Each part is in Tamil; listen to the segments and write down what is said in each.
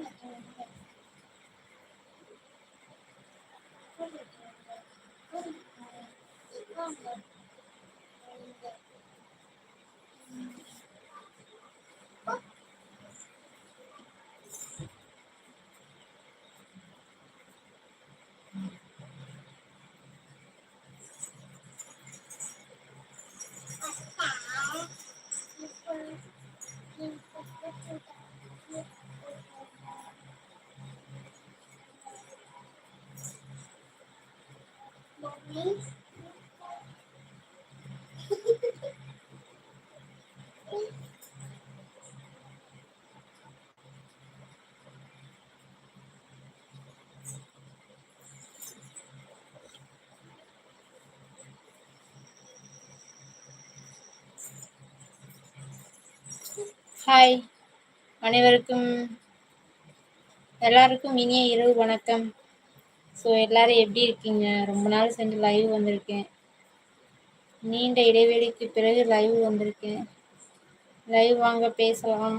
Thank you. ஹாய் அனைவருக்கும் எல்லாருக்கும் இனிய இரவு வணக்கம். ஸோ எல்லாரும் எப்படி இருக்கீங்க? ரொம்ப நாள் சென்று லைவ் வந்திருக்கேன். நீண்ட இடைவெளிக்கு பிறகு லைவ் வந்திருக்கேன். லைவ் வாங்க பேசலாம்.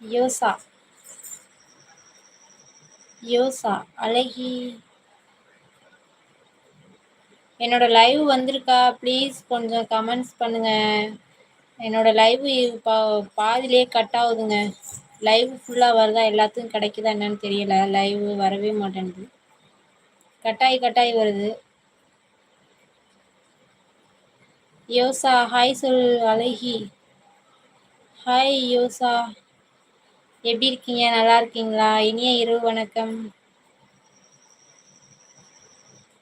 யோசா. யோசா அழகி. என்னோட லைவ் வந்திருக்கா? ப்ளீஸ் கொஞ்சம் கமெண்ட்ஸ் பண்ணுங்க. என்னோட லைவ் பா பாதிலே கட் ஆகுதுங்க. லைவ் ஃபுல்லாக வருதா? எல்லாத்துக்கும் கிடைக்குதா? என்னன்னு தெரியல. லைவ் வரவே மாட்டேங்குது கட்டாயி கட்டாயி வருது. யோசா ஹாய் சொல் அழகி. ஹாய் யோசா. எப்படி இருக்கீங்க? நல்லா இருக்கீங்களா? இனிய இரவு வணக்கம்.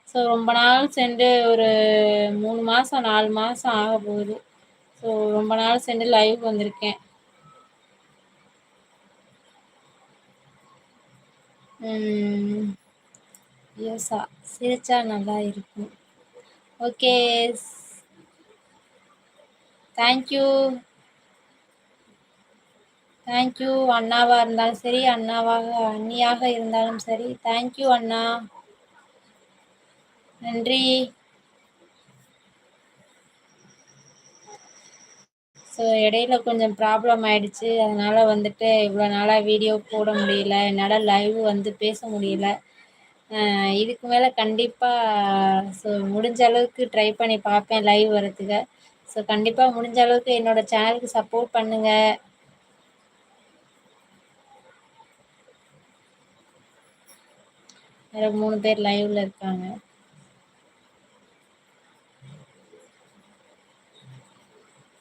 ஸோ ரொம்ப நாள் சென்று ஒரு மூணு மாதம் நாலு மாதம் ஆக போகுது. ஸோ ரொம்ப நாள் சென்று லைவ் வந்திருக்கேன். யோசா சிரிச்சா நல்லா இருக்கும். ஓகே தேங்க்யூ தேங்க்யூ அண்ணாவாக இருந்தாலும் சரி அண்ணாவாக அண்ணியாக இருந்தாலும் சரி. தேங்க்யூ அண்ணா. நன்றி. ஸோ இடையில கொஞ்சம் ப்ராப்ளம் ஆயிடுச்சு. அதனால் வந்துட்டு இவ்வளோ நாளாக வீடியோ போட முடியல. என்னால் லைவ் வந்து பேச முடியல. இதுக்கு மேலே கண்டிப்பாக ஸோ முடிஞ்ச அளவுக்கு ட்ரை பண்ணி பார்ப்பேன் லைவ் வரத்துக்கு ஸோ கண்டிப்பாக முடிஞ்ச அளவுக்கு என்னோடய சேனலுக்கு சப்போர்ட் பண்ணுங்கள் வேற மூணு பேர் லைவ்ல இருக்காங்க.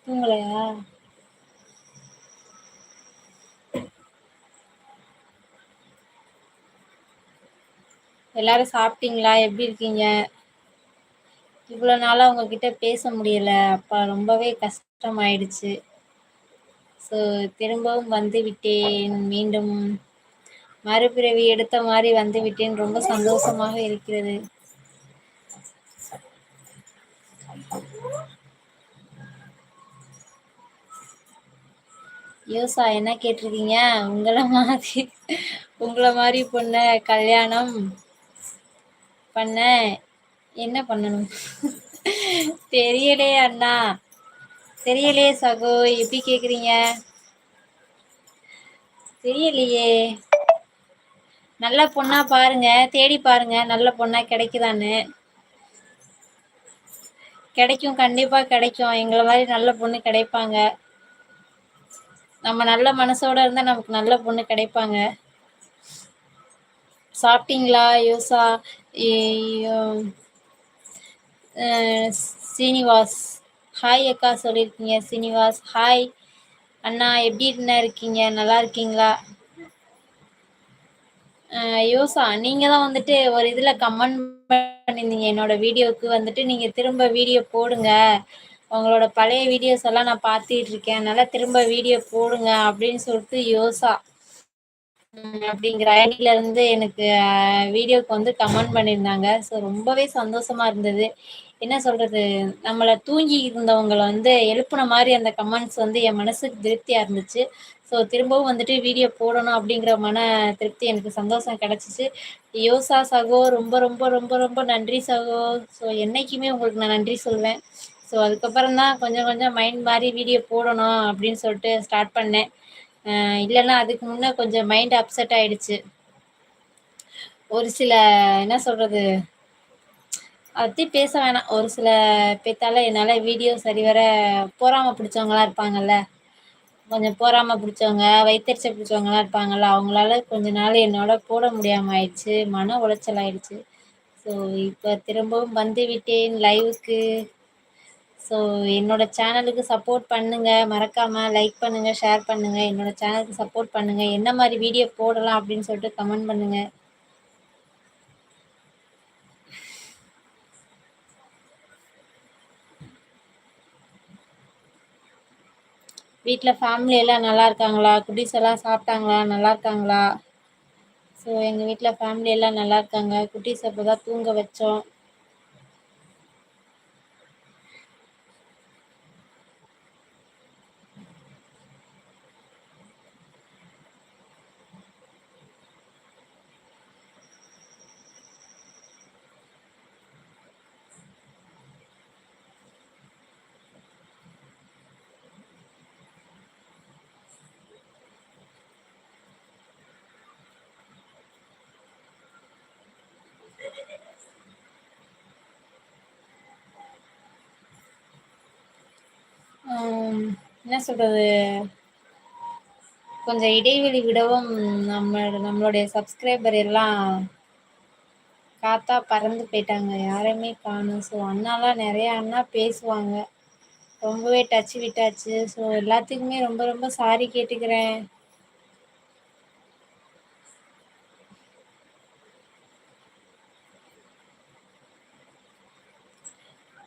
தூங்கலையா? எல்லாரும் சாப்பிட்டீங்களா? எப்படி இருக்கீங்க? இவ்வளோ நாளாக உங்ககிட்ட பேச முடியல. அப்பா ரொம்பவே கஷ்டமாயிடுச்சு. சோ திரும்பவும் வந்து விட்டேன். மீண்டும் மறுபிறவி எடுத்த மாதிரி வந்து விட்டேன். ரொம்ப சந்தோஷமாக இருக்கிறது. யோசா என்ன கேட்டிருக்கீங்க? உங்களை மாதிரி உங்களை மாதிரி பொண்ண கல்யாணம் பண்ண என்ன பண்ணணும்? தெரியலையே அண்ணா. தெரியலையே சகோ எப்படி கேக்குறீங்க? தெரியலையே. நல்ல பொண்ணா பாருங்க தேடி பாருங்க நல்ல பொண்ணா கிடைக்குதான்னு. கிடைக்கும் கண்டிப்பா கிடைக்கும். எங்களை மாதிரி நல்ல பொண்ணு கிடைப்பாங்க. நம்ம நல்ல மனசோட இருந்தா நமக்கு நல்ல பொண்ணு கிடைப்பாங்க. சாப்பிட்டீங்களா யோசா? சீனிவாஸ். ஹாய் அக்கா சொல்லியிருக்கீங்க சீனிவாஸ். ஹாய் அண்ணா எப்படி அண்ணா இருக்கீங்க? நல்லா இருக்கீங்களா? யோசா நீங்க தான் வந்துட்டு ஒரு இதுல கமெண்ட் பண்ணிருந்தீங்க என்னோட வீடியோக்கு வந்துட்டு நீங்க திரும்ப வீடியோ போடுங்க. உங்களோட பழைய வீடியோஸ் எல்லாம் நான் பார்த்துட்டு இருக்கேன். அதனால திரும்ப வீடியோ போடுங்க அப்படின்னு சொல்லிட்டு யோசா. அப்படிங்கிற ஐடியில இருந்து எனக்கு வீடியோக்கு வந்து கமெண்ட் பண்ணியிருந்தாங்க. ஸோ ரொம்பவே சந்தோஷமா இருந்தது. என்ன சொல்றது? நம்மள தூங்கி இருந்தவங்களை வந்து எழுப்புன மாதிரி அந்த கமெண்ட்ஸ் வந்து என் மனசுக்கு திருப்தியா இருந்துச்சு. ஸோ திரும்பவும் வந்துட்டு வீடியோ போடணும் அப்படிங்கிற மன திருப்தி எனக்கு சந்தோஷம் கிடைச்சிச்சு. யோசா சகோ ரொம்ப ரொம்ப ரொம்ப ரொம்ப நன்றி சகோ. ஸோ என்னைக்குமே உங்களுக்கு நான் நன்றி சொல்லுவேன் ஸோ அதுக்கப்புறம் தான் கொஞ்சம் கொஞ்சம் மைண்ட் மாதிரி வீடியோ போடணும் அப்படின்னு சொல்லிட்டு ஸ்டார்ட் பண்ணேன். இல்லைன்னா அதுக்கு முன்னே கொஞ்சம் மைண்ட் அப்செட் ஆயிடுச்சு. ஒரு சில என்ன சொல்கிறது பற்றி பேச வேணாம். ஒரு சில பேத்தால என்னால் வீடியோ சரிவர பொறாம பிடிச்சவங்களா இருப்பாங்கல்ல. கொஞ்சம் பொறாம பிடிச்சவங்க வைத்தரிச்ச பிடிச்சவங்களாம் இருப்பாங்கல்ல. அவங்களால கொஞ்ச நாள் என்னோட போட முடியாமல் ஆயிடுச்சு. மன உளைச்சல் ஆயிடுச்சு. ஸோ இப்போ திரும்பவும் வந்து விட்டேன். லைவுக்கு ஸோ என்னோட சேனலுக்கு சப்போர்ட் பண்ணுங்கள் மறக்காமல் லைக் பண்ணுங்கள் ஷேர் பண்ணுங்கள் என்னோட சேனலுக்கு சப்போர்ட் பண்ணுங்கள் என்ன மாதிரி வீடியோ போடலாம் அப்படின்னு சொல்லிட்டு கமெண்ட் பண்ணுங்கள் வீட்டில் ஃபேமிலி எல்லாம் நல்லா இருக்காங்களா? குட்டீஸ் எல்லாம் சாப்பிட்டாங்களா? நல்லா இருக்காங்களா? ஸோ எங்கள் வீட்டில் ஃபேமிலி எல்லாம் நல்லா இருக்காங்க. குட்டீஸ் அப்போ தான் தூங்க வச்சோம். என்ன சொல்றது? கொஞ்சம் இடைவெளி விடவும் நம்ம நம்மளுடைய சப்ஸ்கிரைபர் எல்லாம் காத்தா பறந்து போயிட்டாங்க. யாரையுமே காணும். ஸோ அண்ணாலாம் நிறைய அண்ணா பேசுவாங்க. ரொம்பவே டச்சு விட்டாச்சு. ஸோ எல்லாத்துக்குமே ரொம்ப ரொம்ப சாரி கேட்டுக்கிறேன்.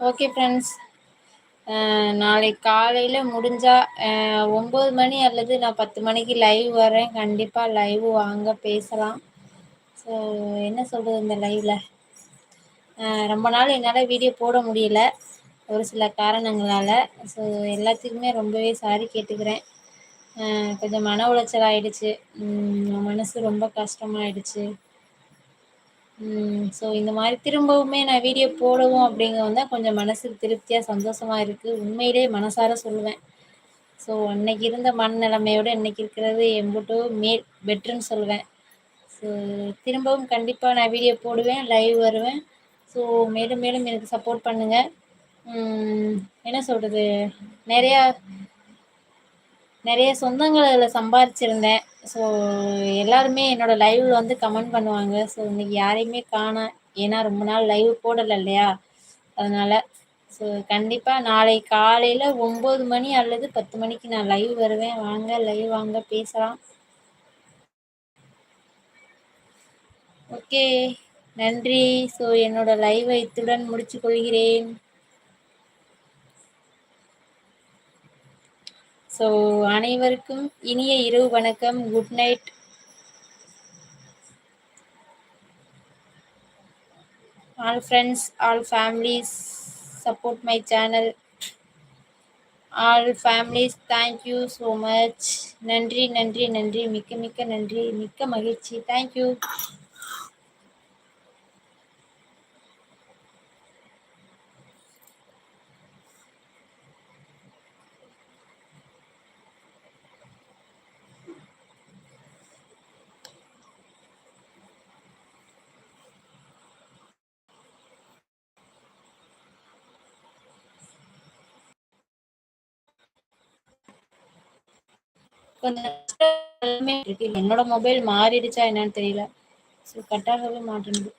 ஓகே ஃப்ரெண்ட்ஸ் நாளை காலையில் முடிஞ்சால் ஒம்பது மணி அல்லது நான் பத்து மணிக்கு லைவ் வரேன் கண்டிப்பாக லைவ் வாங்க பேசலாம். ஸோ என்ன சொல்கிறது இந்த லைவில் ரொம்ப நாள் என்னால் வீடியோ போட முடியல. ஒரு சில காரணங்களால். ஸோ எல்லாத்துக்குமே ரொம்பவே சாரி கேட்டுக்கிறேன். கொஞ்சம் மன உளைச்சல் ஆயிடுச்சு. மனசு ரொம்ப கஷ்டமாயிடுச்சு. ஸோ இந்த மாதிரி திரும்பவுமே நான் வீடியோ போடவு அப்டிங்க கொஞ்சம் மனசுக்கு திருப்தியாக சந்தோஷமாக இருக்குது உண்மையிலே மனசார சொல்லுவேன். ஸோ அன்னைக்கு இருந்த மன நெலைமையோட இன்னைக்கு இருக்கிறது எம்பிட்டோ மே பெட்ருன்னு சொல்லுவேன். ஸோ திரும்பவும் கண்டிப்பாக நான் வீடியோ போடுவேன் லைவ் வருவேன். ஸோ மேலும் மேலும் எனக்கு சப்போர்ட் பண்ணுங்கள் என்ன சொல்கிறது நிறையா நிறைய சொந்தங்கள் அதில் சம்பாரிச்சிருந்தேன். ஸோ எல்லாருமே என்னோட லைவ்ல வந்து கமெண்ட் பண்ணுவாங்க. ஸோ இன்னைக்கு யாரையுமே காண ஏன்னா ரொம்ப நாள் லைவ் போடலை இல்லையா? அதனால ஸோ கண்டிப்பாக நாளை காலையில் ஒம்பது மணி அல்லது பத்து மணிக்கு நான் லைவ் வருவேன். வாங்க லைவ் வாங்க பேசலாம். ஓகே நன்றி. ஸோ என்னோட லைவை இத்துடன் முடிச்சு கொள்கிறேன். ஸோ அனைவருக்கும் இனிய இரவு வணக்கம். Good night all friends all families support my channel all families thank you so much நன்றி நன்றி நன்றி. மிக்க மிக்க நன்றி. மிக்க மகிழ்ச்சி. தேங்க்யூ கொஞ்சம் இருக்கு என்னோட மொபைல் மாறிடுச்சா என்னன்னு தெரியல. ஸோ கட்டாகவே மாட்டேங்குது.